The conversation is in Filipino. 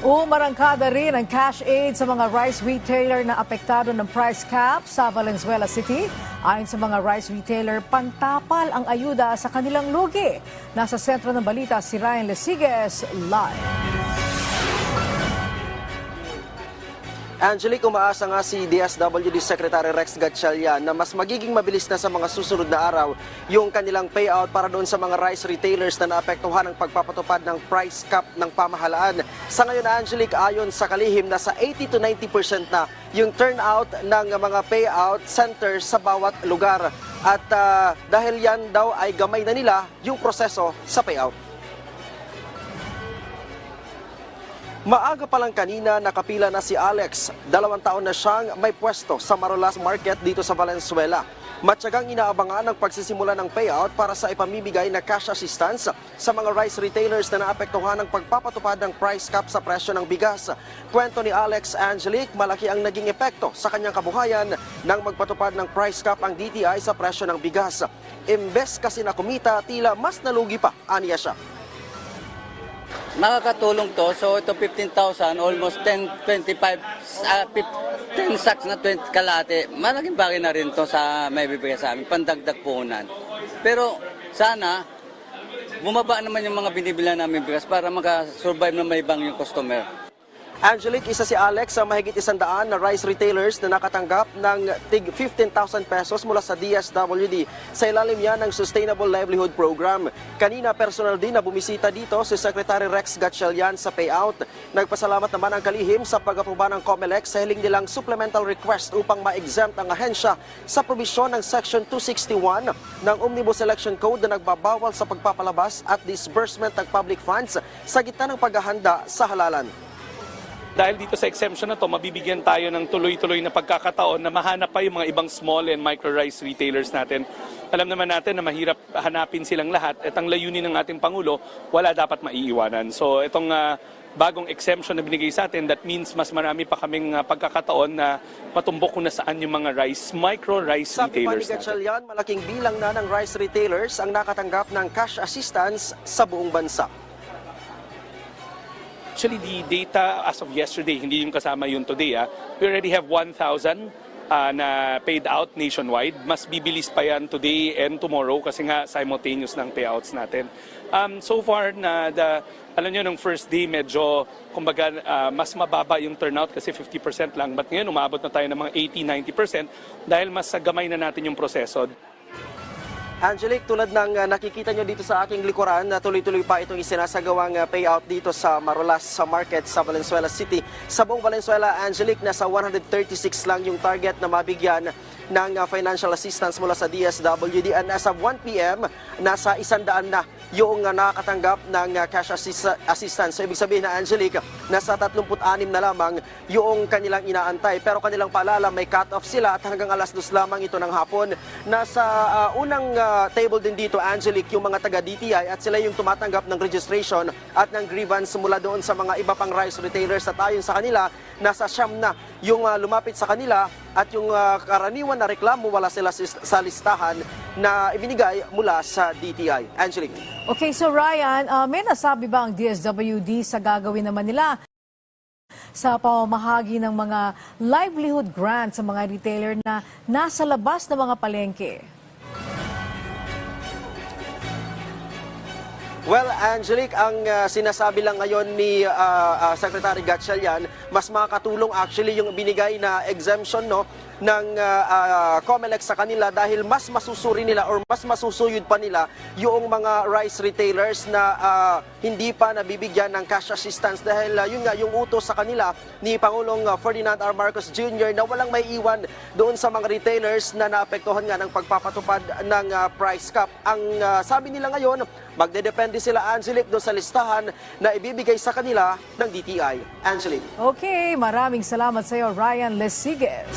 Umarangkada rin ang cash aid sa mga rice retailer na apektado ng price cap sa Valenzuela City. Ayon sa mga rice retailer, pantapal ang ayuda sa kanilang lugi. Nasa sentro ng balita si Ryan Lesiges live. Angelique, umaasa nga si DSWD Secretary Rex Gatchalian na mas magiging mabilis na sa mga susunod na araw yung kanilang payout para doon sa mga rice retailers na naapektuhan ng pagpapatupad ng price cap ng pamahalaan. Sa ngayon, Angelique, ayon sa kalihim, nasa 80 to 90% na yung turnout ng mga payout centers sa bawat lugar. At ah, dahil yan daw ay gamay na nila yung proseso sa payout. Maaga pa lang kanina nakapila na si Alex. Dalawang taon na siyang may pwesto sa Marolas Market dito sa Valenzuela. Matyagang inaabangan ang pagsisimula ng payout para sa ipamimigay na cash assistance sa mga rice retailers na naapektuhan ng pagpapatupad ng price cap sa presyo ng bigas. Kwento ni Alex Angelique, malaki ang naging epekto sa kanyang kabuhayan nang magpatupad ng price cap ang DTI sa presyo ng bigas. Imbes kasi na kumita, tila mas nalugi pa, aniya siya. Nakakatulong to. So ito 15,000, almost 10, 25, ah, 10 sacks na 20 kalate. Malaking bagay na rin to sa may bibigay sa amin, pandagdag puhunan. Pero sana, bumaba naman yung mga binibila namin bigas para makasurvive na may bang yung customer. Angelique, isa si Alex sa mahigit isandaan na rice retailers na nakatanggap ng tig 15,000 pesos mula sa DSWD sa ilalim yan ng Sustainable Livelihood Program. Kanina personal din na bumisita dito si Secretary Rex Gatchalian sa payout. Nagpasalamat naman ang kalihim sa pag-aproba ng COMELEC sa hiling nilang supplemental request upang ma-exempt ang ahensya sa probisyon ng Section 261 ng Omnibus Election Code na nagbabawal sa pagpapalabas at disbursement ng public funds sa gitna ng paghahanda sa halalan. Dahil dito sa exemption na to, mabibigyan tayo ng tuloy-tuloy na pagkakataon na mahanap pa yung mga ibang small and micro rice retailers natin. Alam naman natin na mahirap hanapin silang lahat at ang layunin ng ating Pangulo, wala dapat maiiwanan. So itong ah, bagong exemption na binigay sa atin, that means mas marami pa kaming ah, pagkakataon na matumbok kung nasaan yung mga rice, micro rice Sabi pa ni retailers natin. Malaking bilang na ng rice retailers ang nakatanggap ng cash assistance sa buong bansa. Actually, the data as of yesterday, hindi yung kasama yung today, ah, we already have 1,000 ah, na paid out nationwide. Mas bibilis pa yan today and tomorrow kasi nga simultaneous ng payouts natin. Um, so far, na the, alam nyo, nung first day, medyo, kumbaga, ah, mas mababa yung turnout kasi 50% lang. But ngayon, umabot na tayo ng mga 80-90% dahil mas gamay na natin yung proseso. Angelique, tulad ng uh, nakikita nyo dito sa aking likuran, na tuloy-tuloy pa itong isinasagawang uh, payout dito sa Marolas sa market sa Valenzuela City. Sa buong Valenzuela, Angelique, nasa 136 lang yung target na mabigyan ng uh, financial assistance mula sa DSWD. And as of 1 p.m., nasa isandaan na yung uh, nakakatanggap ng uh, cash assist- assistance. So, ibig sabihin na, Angelique, nasa 36 na lamang yung kanilang inaantay. Pero kanilang paalala, may cut-off sila at hanggang alas 2 lamang ito ng hapon. Nasa uh, unang uh, table din dito, Angelique, yung mga taga-DTI at sila yung tumatanggap ng registration at ng grievance mula doon sa mga iba pang rice retailers at ayon sa kanila, nasa siyam na yung uh, lumapit sa kanila at yung uh, karaniwan na reklamo wala sila sa listahan na ibinigay mula sa DTI. Angelique. Okay, so Ryan, uh, may nasabi ba ang DSWD sa gagawin naman nila sa pamamahagi ng mga livelihood grants sa mga retailer na nasa labas ng mga palengke? Well, Angelique, ang uh, sinasabi lang ngayon ni uh, uh, Secretary Gatchalian, mas makakatulong actually yung binigay na exemption no ng uh, uh, COMELEC sa kanila dahil mas masusuri nila or mas masusuyod pa nila yung mga rice retailers na uh, hindi pa nabibigyan ng cash assistance dahil uh, yun nga yung utos sa kanila ni Pangulong Ferdinand R. Marcos Jr. na walang may iwan doon sa mga retailers na naapektuhan nga ng pagpapatupad ng uh, price cap. Ang uh, sabi nila ngayon, magdedepende sila Angelique doon sa listahan na ibibigay sa kanila ng DTI. Angelique. Okay, maraming salamat sa iyo, Ryan Lesiges.